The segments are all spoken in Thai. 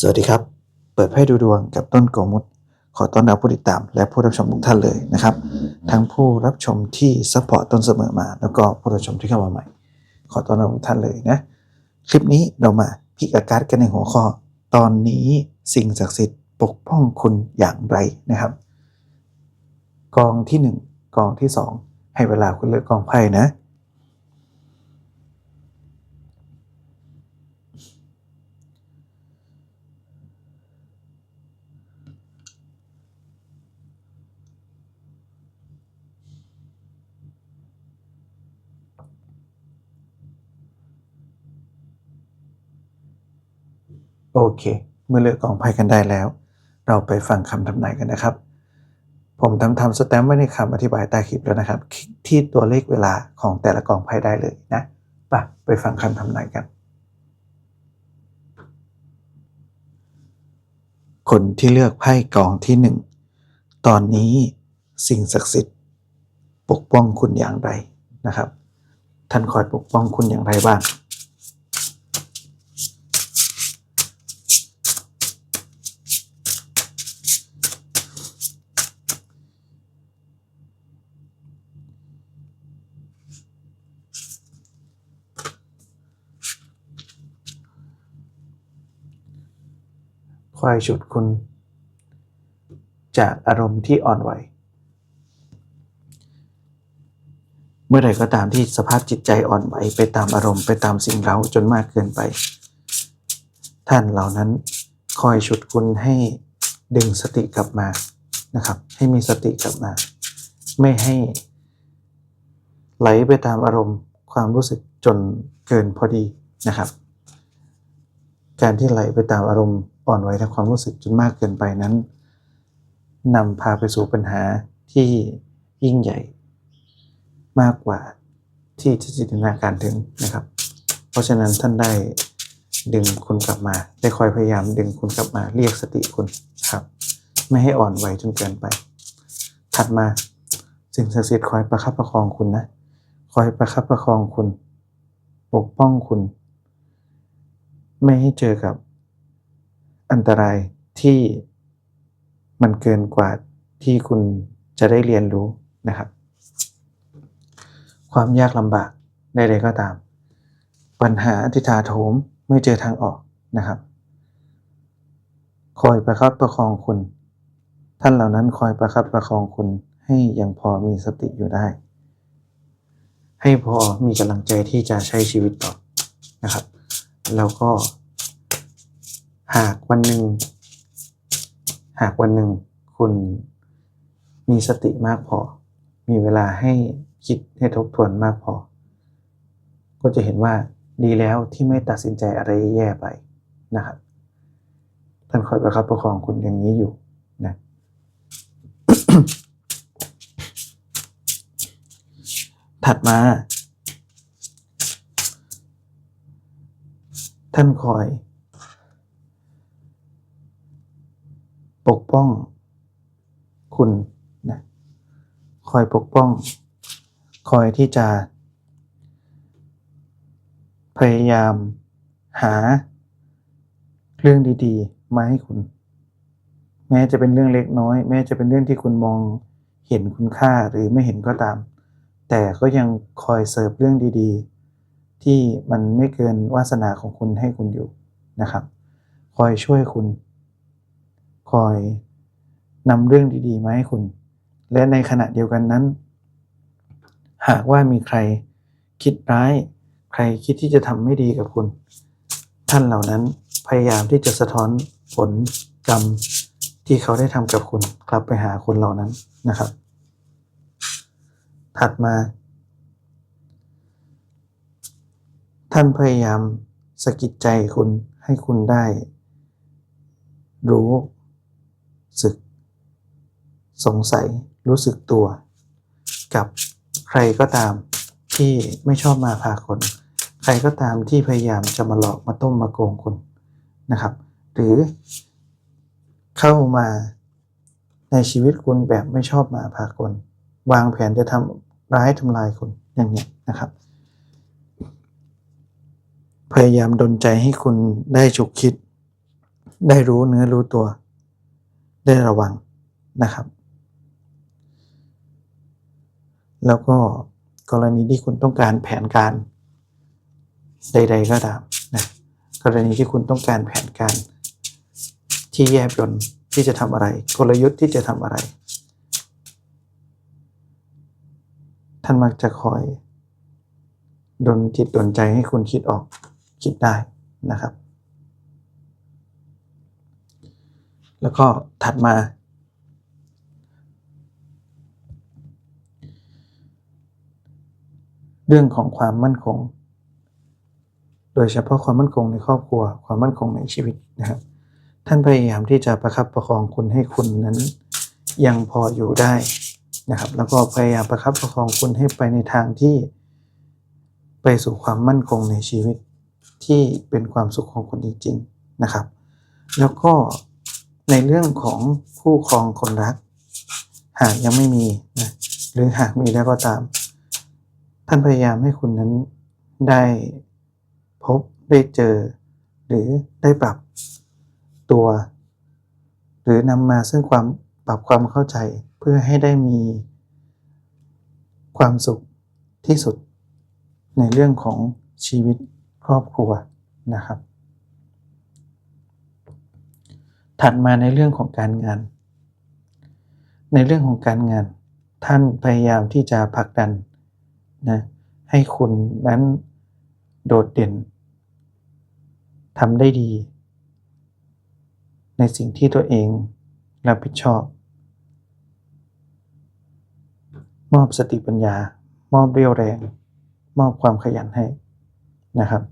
สวัสดีครับ เปิดไพ่ดูดวงกับต้นโกมุตขอต้อนรับผู้ติดตาม และผู้รับชมทุกท่านเลยนะครับ ทั้งผู้รับชมที่ซัพพอร์ตต้นเสมอมา แล้วก็ผู้รับชมที่เข้ามาใหม่ ขอต้อนรับทุกท่านเลยนะ คลิปนี้เรามาพิกอาการกันในหัวข้อ ตอนนี้สิ่งศักดิ์สิทธิ์ปกป้องคุณอย่างไรนะครับ กองที่หนึ่งกองที่สองให้เวลาคุณเลือกกองไพ่นะ โอเค เมื่อเลือกกองไพ่กันได้แล้ว เราไปฟังคำทำนายกันนะครับ ผมทำทำสแตมป์ไว้ในคำอธิบายใต้คลิปแล้วนะครับคลิกที่ตัวเลขเวลาของแต่ละกองไพ่ได้เลยนะไปไปฟังคำทำนายกัน คนที่เลือกไพ่กองที่หนึ่งตอนนี้สิ่งศักดิ์สิทธิ์ ปกป้องคุณอย่างไรนะครับ ท่านคอยปกป้องคุณอย่างไรบ้าง อยฉุดคุณ จากอารมณ์ที่อ่อนไหว เมื่อใดก็ตามที่สภาพจิตใจอ่อนไหวไปตามอารมณ์ไปตามสิ่งเร้าจนมากเกินไป ท่านเหล่านั้นคอยฉุดคุณให้ดึงสติกลับมานะครับ ให้มีสติกลับมา ไม่ให้ไหลไปตามอารมณ์ความรู้สึกจนเกินพอดีนะครับ การที่ไหลไปตามอารมณ์ อ่อนไหวทางความรู้สึกจนมากเกินไปนั้นนำพาไปสู่ปัญหาที่ยิ่งใหญ่ มากกว่าที่จะจินตนาการถึงนะครับ เพราะฉะนั้นท่านได้ดึงคุณกลับมา ได้คอยพยายามดึงคุณกลับมาเรียกสติคุณครับ ไม่ให้อ่อนไหวจนเกินไป ถัดมาสิ่งศักดิ์สิทธิ์คอยประคับประคองคุณนะคอยประคับประคองคุณ ปกป้องคุณ ไม่ให้เจอกับ อันตรายที่มันเกินกว่าที่คุณจะได้เรียนรู้นะครับ ความยากลำบากใดๆก็ตาม ปัญหาที่ถาโถมไม่เจอทางออกนะครับคอยประคับประคองคุณ ท่านเหล่านั้นคอยประคับประคองคุณให้ยังพอมีสติอยู่ได้ ให้พอมีกำลังใจที่จะใช้ชีวิตต่อนะครับ แล้วก็ หากวันหนึ่ง หากวันหนึ่งคุณมีสติมากพอ มีเวลาให้คิดให้ทบทวนมากพอ ก็จะเห็นว่าดีแล้วที่ไม่ตัดสินใจอะไรแย่ไปนะครับ ท่านคอยประคับประคองคุณอย่างนี้อยู่นะถัดมา ท่านคอย ปกป้องคุณนะคอยปกป้อง คอยที่จะ พยายามหาเรื่องดีๆ มาให้คุณ แม้จะเป็นเรื่องเล็กน้อย แม้จะเป็นเรื่องที่คุณมองเห็นคุณค่าหรือไม่เห็นก็ตาม แต่ก็ยังคอยเสิร์ฟเรื่องดีๆ ที่มันไม่เกินวาสนาของคุณให้คุณอยู่นะครับ คอยช่วยคุณ คอยนำเรื่องดีๆมาให้คุณ และในขณะเดียวกันนั้น หากว่ามีใครคิดร้าย ใครคิดที่จะทำไม่ดีกับคุณ ท่านเหล่านั้นพยายามที่จะสะท้อนผลกรรมที่เขาได้ทำกับคุณกลับไปหาคุณเหล่านั้นนะครับ ถัดมา ท่านพยายามสะกิดใจคุณให้คุณได้ รู้ สึก สงสัยรู้สึกตัว กับใครก็ตามที่ไม่ชอบมาพากลใครก็ตามที่พยายามจะมาหลอกมาต้มมาโกงคุณนะครับ หรือเข้ามาในชีวิตคุณแบบไม่ชอบมาพากลวางแผนจะทำร้ายทำลายคุณอย่างเนี้ยนะครับ พยายามดลใจให้คุณได้ฉุกคิด ได้รู้เนื้อรู้ตัว ได้ระวังนะครับ แล้วก็กรณีที่คุณต้องการแผนการใดๆก็ตามนะกรณีที่คุณต้องการแผนการที่แยบยลที่จะทำอะไร กลยุทธ์ที่จะทำอะไร ท่านมักจะคอยดนจิตดนใจให้คุณคิดออกคิดได้นะครับ แล้วก็ถัดมา เรื่องของความมั่นคง โดยเฉพาะความมั่นคงในครอบครัว ความมั่นคงในชีวิตนะครับท่านพยายามที่จะประคับประคองคุณให้คุณนั้น ยังพออยู่ได้นะครับ แล้วก็พยายามประคับประคองคุณให้ไปในทางที่ ไปสู่ความมั่นคงในชีวิตที่เป็นความสุขของคุณจริงๆนะครับ แล้วก็ ในเรื่องของคู่ครองคนรัก หากยังไม่มีนะหรือหากมีแล้วก็ตาม ท่านพยายามให้คุณนั้นได้พบได้เจอ หรือได้ปรับตัว หรือนำมาซึ่งความปรับความเข้าใจเพื่อให้ได้มีความสุขที่สุดในเรื่องของชีวิตครอบครัวนะครับ ถัดมาในเรื่องของการงาน ในเรื่องของการงาน ท่านพยายามที่จะผลักดันนะให้คุณนั้นโดดเด่นทำได้ดี ในสิ่งที่ตัวเองรับผิดชอบ มอบสติปัญญา มอบเรี่ยวแรง มอบความขยันให้นะครับ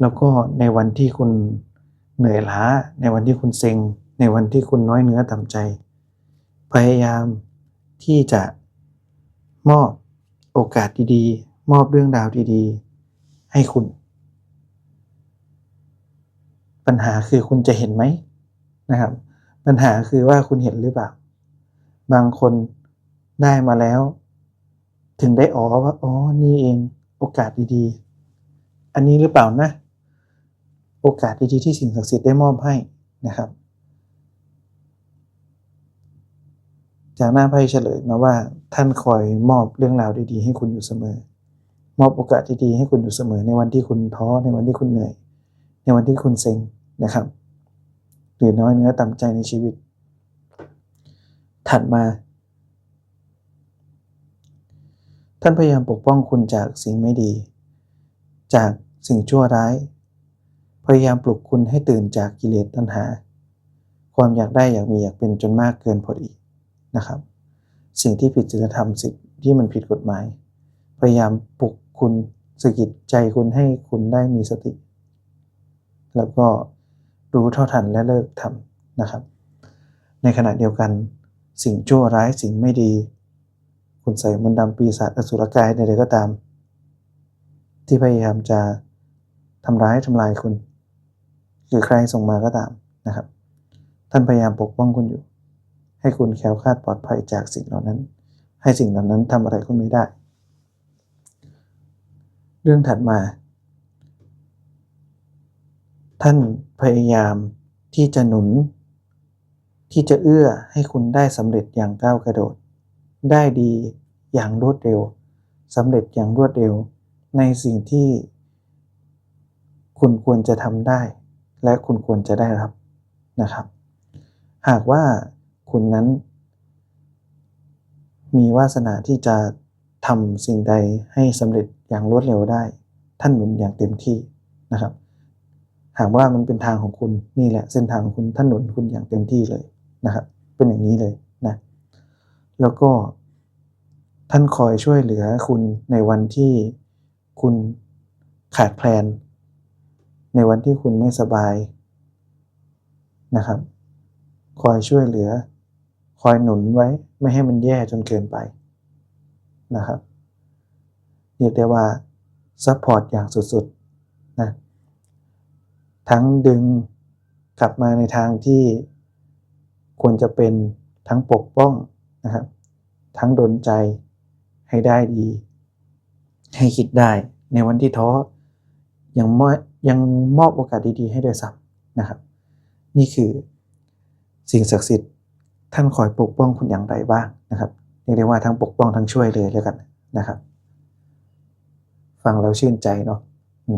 แล้วก็ในวันที่คุณ เหนื่อยล้าในวันที่คุณเซ็ง ในวันที่คุณน้อยเนื้อต่ำใจ พยายามที่จะมอบโอกาสดีๆ มอบเรื่องราวดีๆ ให้คุณ ปัญหาคือคุณจะเห็นไหมนะครับ ปัญหาคือว่าคุณเห็นหรือเปล่า บางคนได้มาแล้ว ถึงได้อ๋อว่าอ๋อนี่เองโอกาสดีๆ อันนี้หรือเปล่านะ โอกาสดีๆที่สิ่งศักดิ์สิทธิ์ได้มอบให้นะครับ จากหน้าไพ่เฉลยมาว่าท่านคอยมอบเรื่องราวดีๆ ให้คุณอยู่เสมอ มอบโอกาสดีๆให้คุณอยู่เสมอ ในวันที่คุณท้อในวันที่คุณเหนื่อย ในวันที่คุณเซ็งนะครับ หรือน้อยเนื้อต่ำใจในชีวิต ถัดมาท่านพยายามปกป้องคุณจากสิ่งไม่ดี จากสิ่งชั่วร้าย พยายามปลุกคุณให้ตื่นจากกิเลสตัณหา ความอยากได้อยากมีอยากเป็นจนมากเกินพอดีนะครับ สิ่งที่ผิดศีลธรรมสิ่งที่มันผิดกฎหมาย พยายามปลุกคุณสกิดใจคุณให้คุณได้มีสติ แล้วก็รู้เท่าทันและเลิกทำนะครับ ในขณะเดียวกันสิ่งชั่วร้ายสิ่งไม่ดี คุณใส่มนต์ดำปีศาจอสุรกายใดๆก็ตาม ที่พยายามจะทำร้ายทำลายคุณ หรือใครส่งมาก็ตามนะครับ ท่านพยายามปกป้องคุณอยู่ ให้คุณแคล้วคลาดปลอดภัยจากสิ่งเหล่านั้น ให้สิ่งเหล่านั้นทำอะไรคุณไม่ได้ เรื่องถัดมา ท่านพยายามที่จะหนุน ที่จะเอื้อให้คุณได้สำเร็จอย่างก้าวกระโดด ได้ดีอย่างรวดเร็วสำเร็จอย่างรวดเร็วในสิ่งที่คุณควรจะทำได้ และคุณควรจะได้รับนะครับ หากว่าคุณนั้น มีวาสนาที่จะทำสิ่งใดให้สำเร็จอย่างรวดเร็วได้ ท่านหนุนอย่างเต็มที่นะครับ หากว่ามันเป็นทางของคุณนี่แหละเส้นทางของคุณท่านหนุนคุณอย่างเต็มที่เลยนะครับ เป็นอย่างนี้เลยนะแล้วก็ท่านคอยช่วยเหลือคุณในวันที่คุณขาดแคลน ในวันที่คุณไม่สบายนะครับ คอยช่วยเหลือ คอยหนุนไว้ไม่ให้มันแย่จนเกินไปนะครับเรียกได้ว่าซัพพอร์ตอย่างสุดๆนะทั้งดึงกลับมาในทางที่ควรจะเป็นทั้งปกป้องนะครับ ทั้งดนใจให้ได้ดี ให้คิดได้ในวันที่ท้อ ยังมอบยังมอบโอกาสดีๆ ให้ด้วยซ้ำนะครับ นี่คือสิ่งศักดิ์สิทธิ์ท่านคอยปกป้องคุณอย่างไรบ้างนะครับเรียกได้ว่าทั้งปกป้องทั้งช่วยเลยแล้วกันนะครับ ฟังแล้วชื่นใจเนาะอื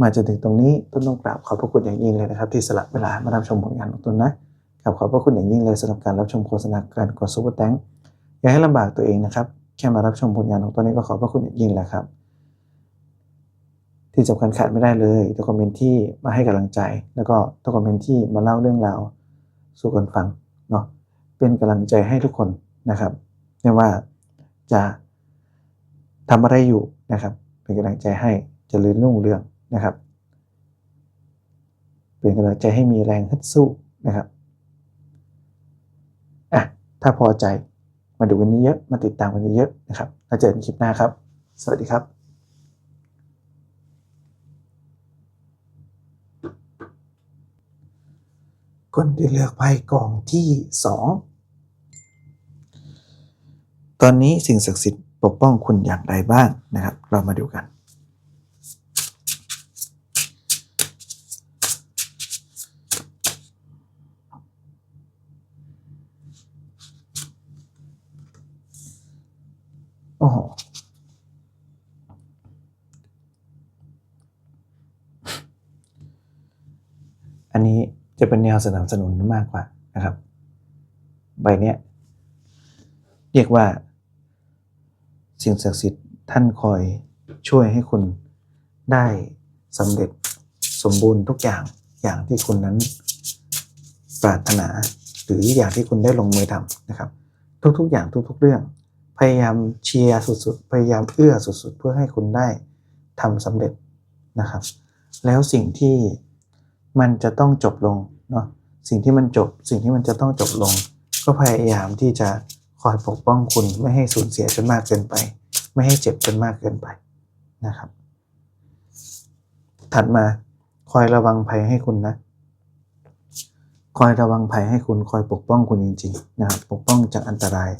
มาจนถึงตรงนี้ต้นต้องกราบขอบพระคุณอย่างยิ่งเลยนะครับ ที่สละเวลามารับชมผลงานของตนนะกราบขอบพระคุณอย่างยิ่งเลยสำหรับการรับชมโฆษณาการกดซุปเปอร์แตงอย่าให้ลำบากตัวเองนะครับแค่มารับชมผลงานของตนนี้ก็ขอบพระคุณอย่างยิ่งแล้วครับ ที่สำคัญขาดไม่ได้เลยตัวคอมเมนต์ที่มาให้กำลังใจ แล้วก็ตัวคอมเมนต์ที่มาเล่าเรื่องราวสู่กันฟังเนาะเป็นกำลังใจให้ทุกคนนะครับไม่ว่าจะทำอะไรอยู่นะครับ เป็นกำลังใจให้เจริญรุ่งเรืองนะครับ เป็นกำลังใจให้มีแรงฮึดสู้นะครับอะถ้าพอใจมาดูกันเยอะๆมาติดตามกันเยอะๆนะครับแล้วเจอกันคลิปหน้าครับ สวัสดีครับ คนที่เลือกไพ่กองที่สองตอนนี้สิ่งศักดิ์สิทธิ์ปกป้องคุณอย่างไรบ้างนะครับ เรามาดูกัน จะเป็นแนวสนับสนุนมากกว่านะครับ ใบเนี้ยเรียกว่าสิ่งศักดิ์สิทธิ์ท่านคอยช่วยให้คุณได้สำเร็จสมบูรณ์ทุกอย่างอย่างที่คุณนั้นปรารถนา หรืออย่างที่คุณได้ลงมือทำนะครับ ทุกๆอย่างทุกๆเรื่อง พยายามเชียร์สุดๆ พยายามเอื้อสุดๆ เพื่อให้คุณได้ทำสำเร็จนะครับ แล้วสิ่งที่ มันจะต้องจบลงเนาะสิ่งที่มันจบ สิ่งที่มันจะต้องจบลง ก็พยายามที่จะคอยปกป้องคุณไม่ให้สูญเสียจนมากเกินไป ไม่ให้เจ็บจนมากเกินไปนะครับ ถัดมาคอยระวังภัยให้คุณนะ คอยระวังภัยให้คุณคอยปกป้องคุณจริงๆนะครับปกป้องจากอันตราย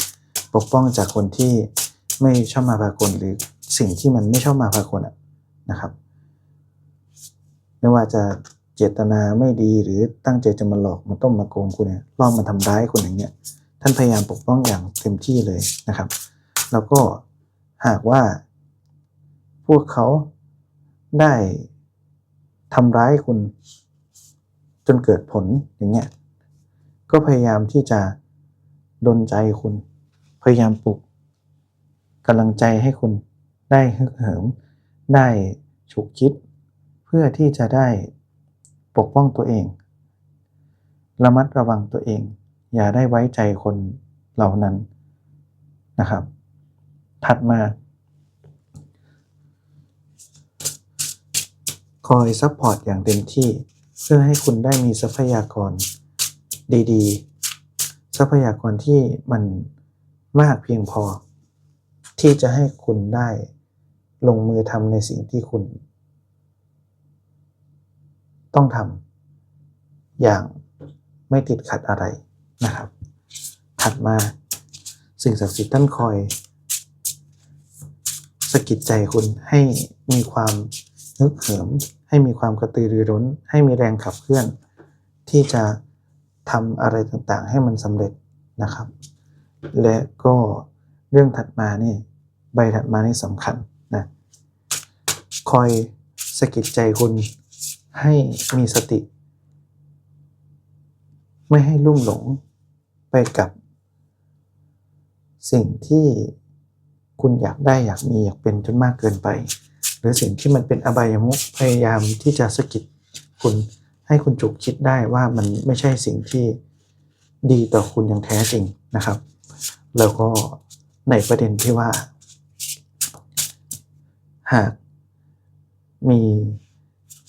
ปกป้องจากคนที่ไม่ชอบมาพากลหรือสิ่งที่มันไม่ชอบมาพากลอะนะครับ ไม่ว่าจะ เจตนาไม่ดีหรือตั้งใจจะมาหลอกมาต้มมาโกงคุณเนี่ยล่อมาทำร้ายคุณอย่างเงี้ยท่านพยายามปกป้องอย่างเต็มที่เลยนะครับ แล้วก็หากว่า พวกเขาได้ทำร้ายคุณจนเกิดผลอย่างเงี้ยก็พยายามที่จะดนใจคุณ พยายามปลุกกำลังใจให้คุณได้ฮึกเหิม ได้ฉุกคิด เพื่อที่จะได้ ปกป้องตัวเอง ระมัดระวังตัวเอง อย่าได้ไว้ใจคนเหล่านั้นนะครับ ถัดมา คอยซัพพอร์ตอย่างเต็มที่ เพื่อให้คุณได้มีทรัพยากรดีๆ ทรัพยากรที่มันมากเพียงพอ ที่จะให้คุณได้ลงมือทำในสิ่งที่คุณ ต้องทำอย่างไม่ติดขัดอะไรนะครับ ถัดมาสิ่งศักดิ์สิทธิ์ท่านคอยสะกิดใจคุณให้มีความนึกเหิม ให้มีความกระตือรือร้น ให้มีแรงขับเคลื่อน ที่จะทำอะไรต่างๆ ให้มันสำเร็จนะครับ และก็เรื่องถัดมานี่ใบถัดมานี่สำคัญนะคอยสะกิดใจคุณ ให้มีสติ ไม่ให้ลุ่มหลงไปกับ สิ่งที่คุณอยากได้อยากมีอยากเป็นจนมากเกินไป หรือสิ่งที่มันเป็นอบายมุขพยายามที่จะสะกิดคุณให้คุณจุกคิดได้ว่ามันไม่ใช่สิ่งที่ดีต่อคุณอย่างแท้จริงนะครับ แล้วก็ในประเด็นที่ว่า หากมี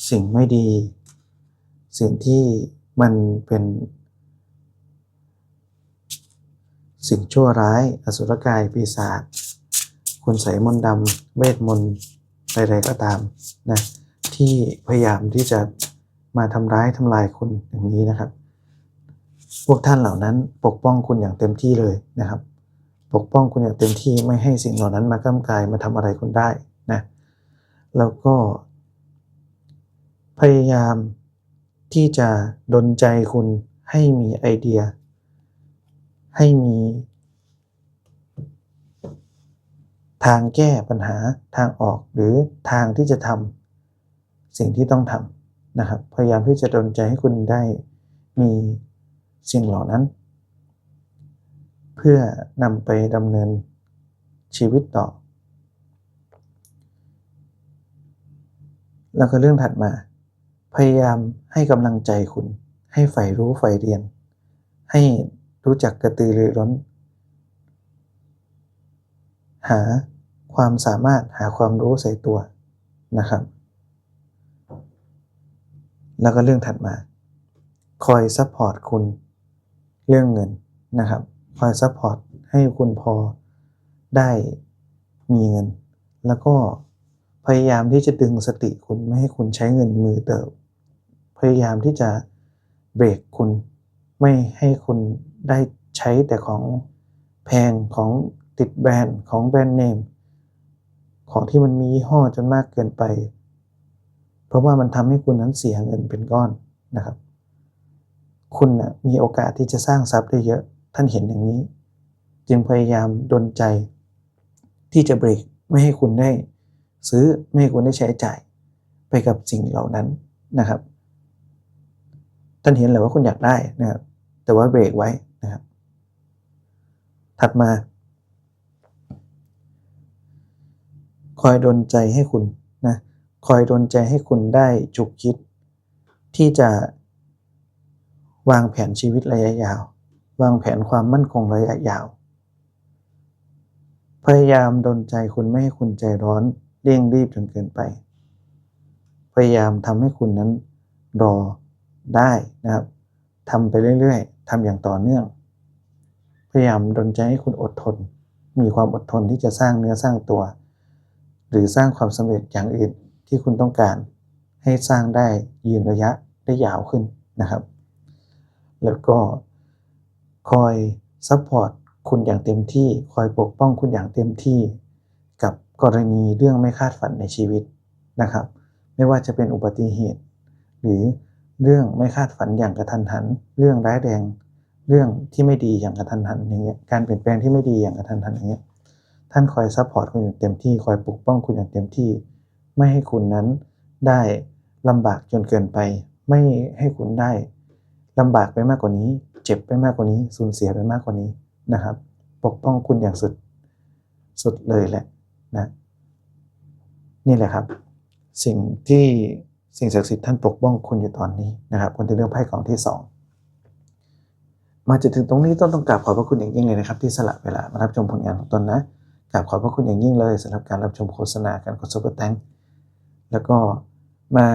สิ่งไม่ดี สิ่งที่มันเป็น สิ่งชั่วร้าย อสุรกายปีศาจคุณใส่มนต์ดำเวทมนต์ใดๆก็ตามนะที่พยายามที่จะมาทำร้ายทำลายคุณอย่างนี้นะครับ พวกท่านเหล่านั้นปกป้องคุณอย่างเต็มที่เลยนะครับ ปกป้องคุณอย่างเต็มที่ไม่ให้สิ่งเหล่านั้นมาก้ากายมาทำอะไรคุณได้นะแล้วก็ พยายามที่จะดลใจคุณให้มีไอเดีย ให้มีทางแก้ปัญหาทางออกหรือทางที่จะทำสิ่งที่ต้องทำนะครับ พยายามที่จะดลใจให้คุณได้มีสิ่งเหล่านั้น เพื่อนำไปดำเนินชีวิตต่อ แล้วก็เรื่องถัดมา พยายามให้กำลังใจคุณ ให้ใฝ่รู้ใฝ่เรียน ให้รู้จักกระตือรือร้น หาความสามารถหาความรู้ใส่ตัวนะครับ แล้วก็เรื่องถัดมา คอยซัพพอร์ตคุณเรื่องเงินนะครับ คอยซัพพอร์ตให้คุณพอได้มีเงิน แล้วก็พยายามที่จะดึงสติคุณไม่ให้คุณใช้เงินมือเติบ พยายามที่จะเบรกคุณไม่ให้คุณได้ใช้แต่ของแพงของติดแบรนด์ของแบรนด์เนมของที่มันมียี่ห้อจนมากเกินไป เพราะว่ามันทำให้คุณนั้นเสียเงินเป็นก้อนนะครับ คุณนะมีโอกาสที่จะสร้างทรัพย์ได้เยอะท่านเห็นอย่างนี้ จึงพยายามดลใจ ที่จะเบรกไม่ให้คุณได้ ซื้อไม่ให้คุณได้ใช้จ่ายไปกับสิ่งเหล่านั้นนะครับ ท่านเห็นแหละว่าคุณอยากได้นะครับ แต่ว่าเบรกไว้นะครับ ถัดมา คอยดลใจให้คุณนะคอยดลใจให้คุณได้จุกคิด ที่จะวางแผนชีวิตระยะยาว วางแผนความมั่นคงระยะยาว พยายามดลใจคุณไม่ให้คุณใจร้อนเร่งรีบจนเกินไป พยายามทำให้คุณนั้นรอ ได้นะครับทำไปเรื่อยๆทำอย่างต่อเนื่อง พยายามดลใจให้คุณอดทน มีความอดทนที่จะสร้างเนื้อสร้างตัว หรือสร้างความสำเร็จอย่างอื่นที่คุณต้องการ ให้สร้างได้ยืนระยะได้ยาวขึ้นนะครับ แล้วก็คอยซัพพอร์ตคุณอย่างเต็มที่ คอยปกป้องคุณอย่างเต็มที่ กับกรณีเรื่องไม่คาดฝันในชีวิตนะครับ ไม่ว่าจะเป็นอุบัติเหตุ หรือ เรื่องไม่คาดฝันอย่างกระทันหัน เรื่องร้ายแรง เรื่องที่ไม่ดีอย่างกระทันหันอย่างเงี้ย การเปลี่ยนแปลงที่ไม่ดีอย่างกระทันหันอย่างเงี้ย ท่านคอยซัพพอร์ตคุณอย่างเต็มที่ คอยปกป้องคุณอย่างเต็มที่ ไม่ให้คุณนั้นได้ลำบากจนเกินไป ไม่ให้คุณได้ลำบากไปมากกว่านี้ เจ็บไปมากกว่านี้ สูญเสียไปมากกว่านี้นะครับ ปกป้องคุณอย่างสุด สุดเลยแหละนะ นี่แหละครับ สิ่งที่ สิ่งศักดิ์สิทธิ์ท่านปกป้องคุณอยู่ตอนนี้นะครับคนที่เลือกไพ่กองที่สองมาจนถึงตรงนี้ต้องต้องกราบขอบพระคุณอย่างยิ่งเลยนะครับ ที่สละเวลามารับชมผลงานของตนนะกราบขอบพระคุณอย่างยิ่งเลยสำหรับการรับชมโฆษณาการกดซุปเปอร์แตงแล้วก็มา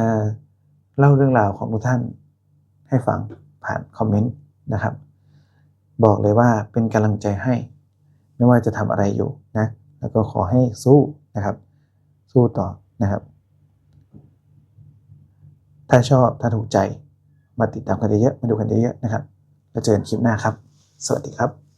เล่าเรื่องราวของทุกท่านให้ฟังผ่านคอมเมนต์นะครับ บอกเลยว่าเป็นกำลังใจให้ ไม่ว่าจะทำอะไรอยู่นะ แล้วก็ขอให้สู้นะครับ สู้ต่อนะครับ ถ้าชอบถ้าถูกใจ มาติดตามกันเยอะๆมาดูกันเยอะๆนะครับแล้วเจอกันคลิปหน้าครับ สวัสดีครับ